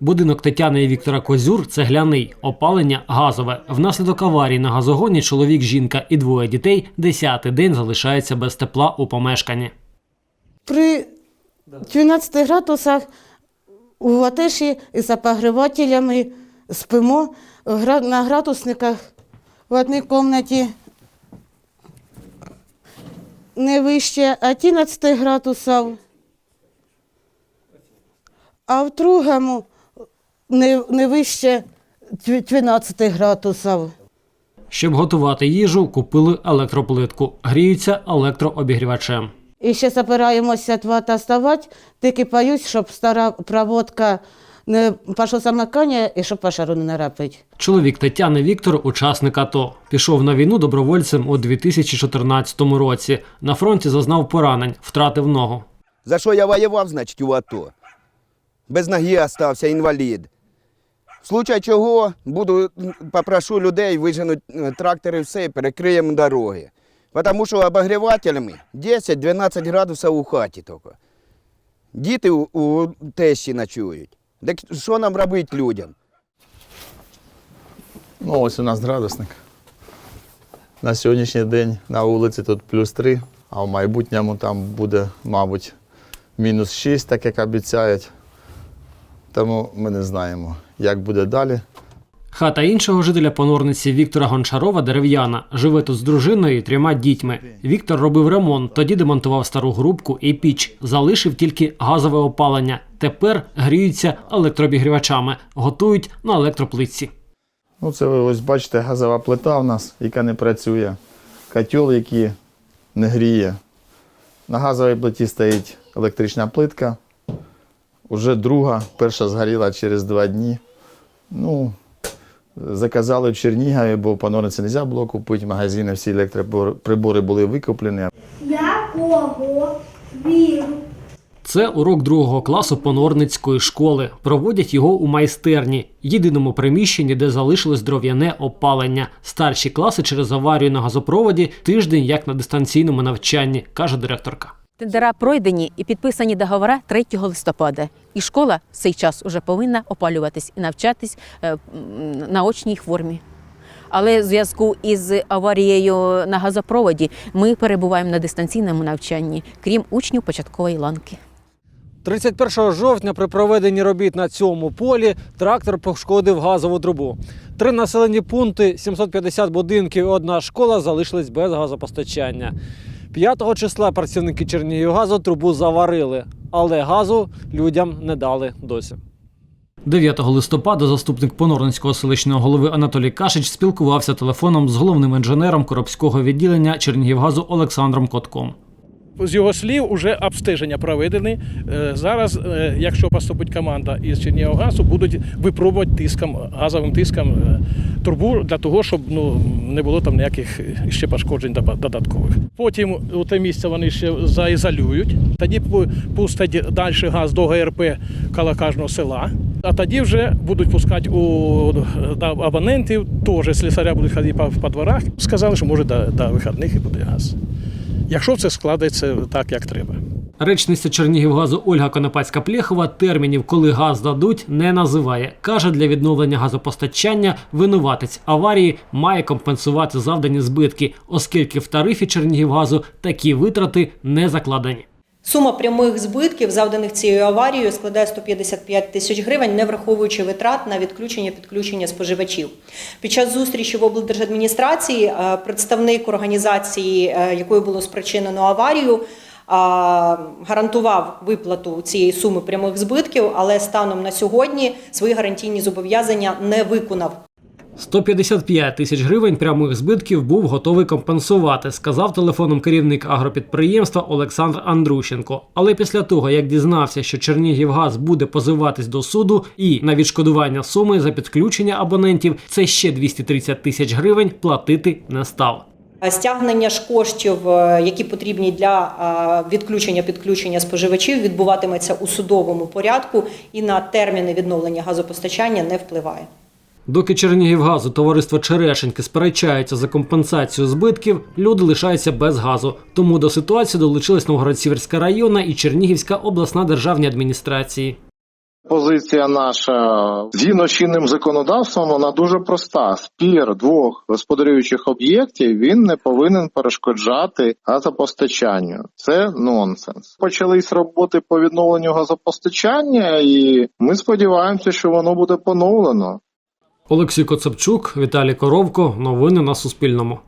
Будинок Тетяни і Віктора Козюр цегляний, опалення газове. Внаслідок аварії на газогоні чоловік, жінка і двоє дітей десятий день залишаються без тепла у помешканні. При 12 градусах у латиші із обогрівателями спимо на градусниках в одній кімнаті не вище 11 градусів, а в другому не, не вище 12 градусів. Щоб готувати їжу, купили електроплитку. Гріються електрообігрівачем. І ще збираємося два та ставати, тільки боюсь, щоб стара проводка не пішло замикання і щоб пожару не наробити. Чоловік Тетяни Віктор, учасник АТО, пішов на війну добровольцем у 2014 році. На фронті зазнав поранень, втратив ногу. За що я воював, значить, у АТО. Без ноги остався інвалід. В случай чого буду, попрошу людей виженуть е, трактори все і перекриємо дороги. Тому що обогрівателями 10-12 градусів у хаті тільки. Діти у, у тещі ночують. Так що нам робити людям? Ну, ось у нас градусник. На сьогоднішній день на вулиці тут плюс 3, а в майбутньому там буде, мабуть, мінус 6, так як обіцяють. Тому ми не знаємо, як буде далі. Хата іншого жителя понорниці Віктора Гончарова дерев'яна. Живе тут з дружиною і трьома дітьми. Віктор робив ремонт, тоді демонтував стару грубку і піч. Залишив тільки газове опалення. Тепер гріються електрообігрівачами, готують на електроплитці. Ну, це ви ось бачите, газова плита у нас, яка не працює, котел, який не гріє. На газовій плиті стоїть електрична плитка. Уже друга, перша згоріла через два дні. Ну, заказали в Чернігові, бо понорниці не можна було купити. Магазини всі електроприбори були викуплені. якого віру Це урок другого класу понорницької школи. Проводять його у майстерні, єдиному приміщенні, де залишилось дров'яне опалення. Старші класи через аварію на газопроводі тиждень як на дистанційному навчанні, каже директорка. Тендера пройдені і підписані договори 3 листопада. І школа в цей час вже повинна опалюватись і навчатись е, на очній формі. Але в зв'язку із аварією на газопроводі ми перебуваємо на дистанційному навчанні, крім учнів початкової ланки. 31 жовтня при проведенні робіт на цьому полі трактор пошкодив газову трубу. Три населені пункти, 750 будинків і одна школа залишились без газопостачання. 5 числа працівники Чернігівгазу трубу заварили, але газу людям не дали досі. 9 листопада заступник Понорницького селищного голови Анатолій Кашич спілкувався телефоном з головним інженером Коробського відділення Чернігівгазу Олександром Котком. З його слів, вже обстеження проведені. Е, Зараз, е, якщо поступить команда із Чернігівгазу, будуть випробувати тиском, газовим тиском е, трубу для того, щоб ну, не було там ніяких ще пошкоджень додаткових. Потім у те місце вони ще заізолюють, тоді пу- пустять далі газ до ГРП коло кожного села. А тоді вже будуть пускати у абонентів, теж слісаря будуть ходити по, по дворах. Сказали, що може до, до вихідних і буде газ. Якщо все складеться так, як треба. Речниця Чернігівгазу Ольга Конопацька-Плєхова термінів, коли газ дадуть, не називає. Каже, для відновлення газопостачання винуватець аварії має компенсувати завдані збитки, оскільки в тарифі Чернігівгазу такі витрати не закладені. Сума прямих збитків, завданих цією аварією, складає 155 тисяч гривень, не враховуючи витрат на відключення підключення споживачів. Під час зустрічі в облдержадміністрації е, представник організації, е, якою було спричинено аварію, гарантував виплату цієї суми прямих збитків, але станом на сьогодні свої гарантійні зобов'язання не виконав. 155 тисяч гривень прямих збитків був готовий компенсувати, сказав телефоном керівник агропідприємства Олександр Андрущенко. Але після того, як дізнався, що Чернігівгаз буде позиватись до суду і на відшкодування суми за підключення абонентів, це ще 230 тисяч гривень платити не став. Стягнення ж коштів, е, які потрібні для е, відключення підключення споживачів, відбуватиметься у судовому порядку і на терміни відновлення газопостачання не впливає. Доки Чернігівгазу товариство Черешеньки сперечаються за компенсацію збитків, люди лишаються без газу. Тому до ситуації долучилась Новгород-Сіверська районна і Чернігівська обласна державні адміністрації. Позиція наша згідно з чинним законодавством, вона дуже проста. Спір двох господарюючих об'єктів він не повинен перешкоджати газопостачанню. Це нонсенс. Почались роботи по відновленню газопостачання, і ми сподіваємося, що воно буде поновлено. Олексій Коцепчук, Віталій Коровко. Новини на Суспільному.